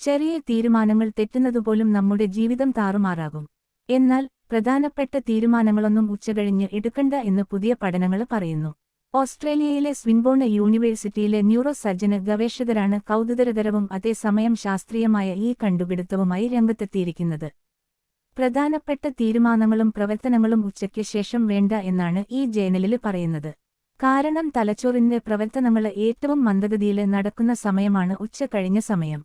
ചെറിയ തീരുമാനങ്ങൾ തെറ്റുന്നതുപോലും നമ്മുടെ ജീവിതം താറുമാറാകും. എന്നാൽ പ്രധാനപ്പെട്ട തീരുമാനങ്ങളൊന്നും ഉച്ചകഴിഞ്ഞ് എടുക്കണ്ട എന്ന് പുതിയ പഠനങ്ങൾ പറയുന്നു. ഓസ്ട്രേലിയയിലെ സ്വിൻബോൺ യൂണിവേഴ്സിറ്റിയിലെ ന്യൂറോ സർജന ഗവേഷകരാണ് കൗതുകരകരവും അതേസമയം ശാസ്ത്രീയമായ ഈ കണ്ടുപിടുത്തവുമായി രംഗത്തെത്തിയിരിക്കുന്നത്. പ്രധാനപ്പെട്ട തീരുമാനങ്ങളും പ്രവർത്തനങ്ങളും ഉച്ചയ്ക്ക് ശേഷം വേണ്ട എന്നാണ് ഈ ജേണലിൽ പറയുന്നത്. കാരണം തലച്ചോറിന്റെ പ്രവർത്തനങ്ങൾ ഏറ്റവും മന്ദഗതിയിൽ നടക്കുന്ന സമയമാണ് ഉച്ച കഴിഞ്ഞ സമയം.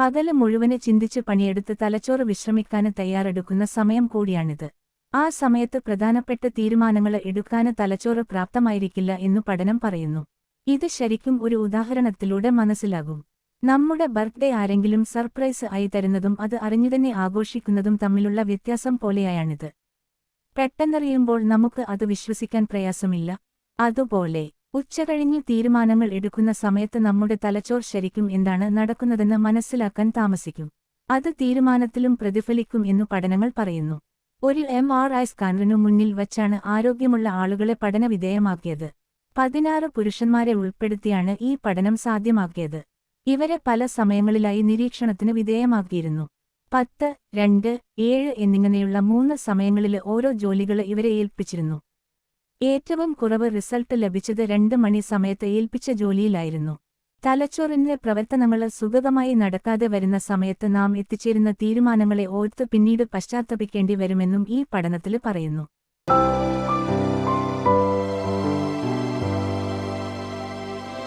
പകൽ മുഴുവൻ ചിന്തിച്ച് പണിയെടുത്ത് തലച്ചോറ് വിശ്രമിക്കാന് തയ്യാറെടുക്കുന്ന സമയം കൂടിയാണിത്. ആ സമയത്ത് പ്രധാനപ്പെട്ട തീരുമാനങ്ങൾ എടുക്കാന് തലച്ചോറ് പ്രാപ്തമായിരിക്കില്ല എന്നു പഠനം പറയുന്നു. ഇത് ശരിക്കും ഒരു ഉദാഹരണത്തിലൂടെ മനസ്സിലാകും. നമ്മുടെ ബർത്ത്ഡേ ആരെങ്കിലും സർപ്രൈസ് ആയി തരുന്നതും അത് അറിഞ്ഞുതന്നെ ആഘോഷിക്കുന്നതും തമ്മിലുള്ള വ്യത്യാസം പോലെയായാണിത് പെട്ടെന്നറിയുമ്പോൾ നമുക്ക് അത് വിശ്വസിക്കാൻ പ്രയാസമില്ല. അതുപോലെ ഉച്ചകഴിഞ്ഞ് തീരുമാനങ്ങൾ എടുക്കുന്ന സമയത്ത് നമ്മുടെ തലച്ചോർ ശരിക്കും എന്താണ് നടക്കുന്നതെന്ന് മനസ്സിലാക്കാൻ താമസിക്കും. അത് തീരുമാനത്തിലും പ്രതിഫലിക്കും എന്നു പഠനങ്ങൾ പറയുന്നു. ഒരു എം ആർ ഐ സ്കാനറിനു മുന്നിൽ വച്ചാണ് ആരോഗ്യമുള്ള ആളുകളെ പഠനവിധേയമാക്കിയത് പതിനാറ് പുരുഷന്മാരെ ഉൾപ്പെടുത്തിയാണ് ഈ പഠനം സാധ്യമാക്കിയത്. ഇവരെ പല സമയങ്ങളിലായി നിരീക്ഷണത്തിന് വിധേയമാക്കിയിരുന്നു. പത്ത് രണ്ട് ഏഴ് എന്നിങ്ങനെയുള്ള മൂന്ന് സമയങ്ങളിൽ ഓരോ ജോലികൾ ഇവരെ ഏൽപ്പിച്ചിരുന്നു. ഏറ്റവും കുറവ് റിസൾട്ട് ലഭിച്ചത് രണ്ട് മണി സമയത്ത് ഏൽപ്പിച്ച ജോലിയിലായിരുന്നു. തലച്ചോറിന്റെ പ്രവർത്തനങ്ങൾ സുഗതമായി നടക്കാതെ വരുന്ന സമയത്ത് നാം എത്തിച്ചേരുന്ന തീരുമാനങ്ങളെ ഓർത്ത് പിന്നീട് പശ്ചാത്തപിക്കേണ്ടി വരുമെന്നും ഈ പഠനത്തിൽ പറയുന്നു.